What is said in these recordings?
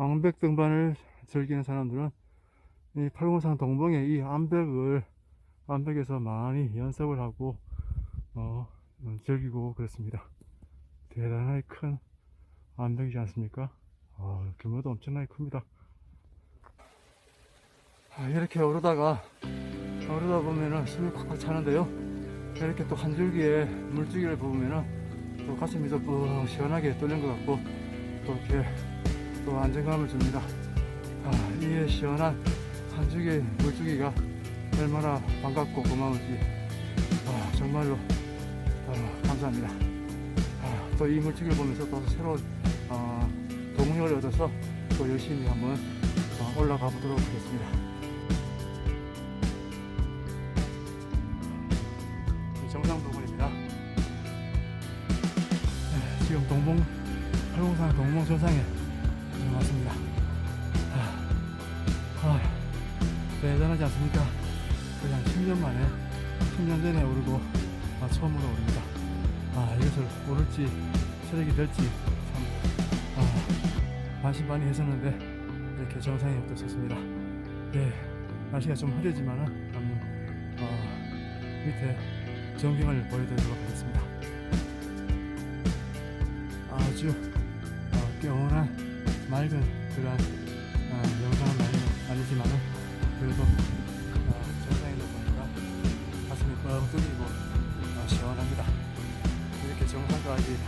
암백 등반을 즐기는 사람들은 이 팔공산 동봉의 이 암백을 암백에서 많이 연습을 하고 어, 음, 즐기고 그렇습니다. 대단하게 큰 암백이지 않습니까? 아, 규모도 엄청나게 큽니다. 아, 이렇게 오르다가 오르다 보면은 숨이 꽉꽉 차는데요. 이렇게 또 한 줄기의 물줄기를 보면은 또 가슴이 또뻥 시원하게 뚫린 것 같고 또 이렇게 또 안정감을 줍니다. 아, 이 시원한 한 줄기의 물줄기가 얼마나 반갑고 고마운지 아, 정말로 아, 감사합니다. 아, 또 이 물줄기를 보면서 또 새로운 아, 동력을 얻어서 또 열심히 한번 어, 올라가 보도록 하겠습니다. 정상 부근입니다. 네, 지금 동봉 팔공산 동봉 정상에 왔습니다. 아, 아, 대단하지 않습니까? 거의 한 10년 만에 10년 전에 오르고 아, 처음으로 오릅니다. 아 이것을 오를지 체력이 될지 참 아, 반신반의 했었는데 이렇게 정상에 또 섰습니다. 예, 날씨가 좀 흐려지만은 한번 어, 밑에 전경을 보여드리도록 하겠습니다. 아주 어, 깨어난 맑은 그런 어, 영상은 아니, 아니지만은 그래도 어, 정상에 보니까 가슴이 뻥 뚫리고 어, 시원합니다. 이렇게 정상까지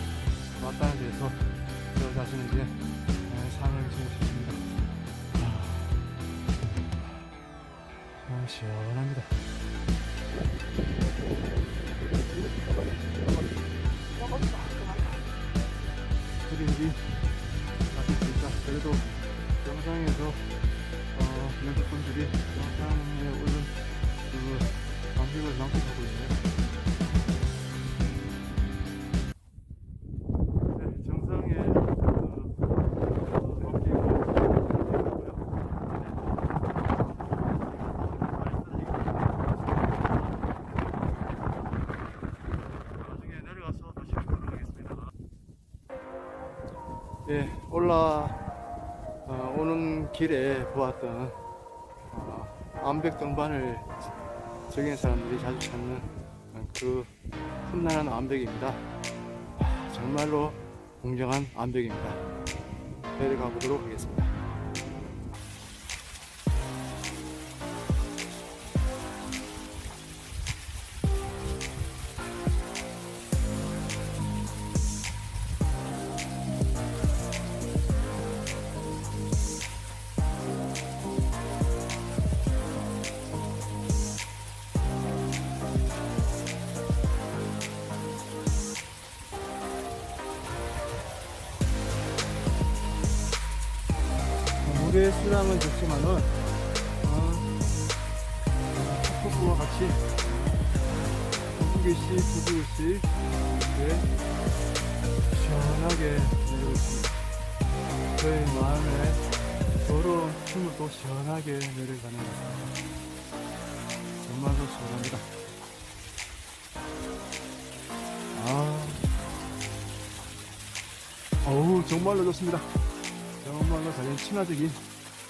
왔다는 데서 저 자신에게 어, 상을 주고 싶습니다. 아, 아, 시원합니다. 그린지 아쉽습니다. 그래도 영상에서 어, 몇몇 분들이 영상에 오른 그 감격을 만끽하고 있네요. 예, 올라 어, 오는 길에 보았던 어, 암백 등반을 즐기는 사람들이 자주 찾는 그 흠난한 암백입니다. 아, 정말로 공정한 암백입니다. 내려가 보도록 하겠습니다. 물의 수량은 적지만은 어, 폭포와 같이 두 개씩 두 개씩 이렇게 시원하게 내리고 있습니다. 저의 마음에 더러운 춤을 또 시원하게 내려가는 정말로 시원합니다. 아, 어우 정말로 좋습니다. 정말로 가장 친화적인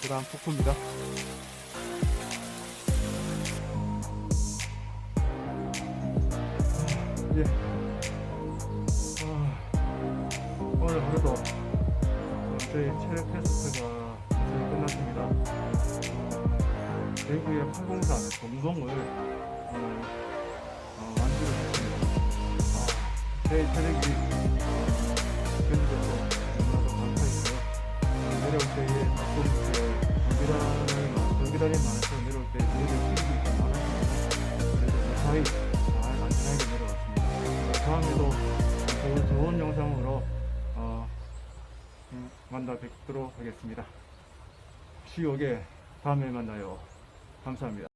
그러한 폭포입니다. 예. 아, 오늘 어, 저희 체력 테스트가 거의 끝났습니다. 어, 대구의 팔공산 동동을 오늘 어, 완주를 했습니다. 아, 제 체력이 경비단이 많아서 어, 음, 만나 뵙도록 하겠습니다. 시옥에 다음에 만나요. 감사합니다.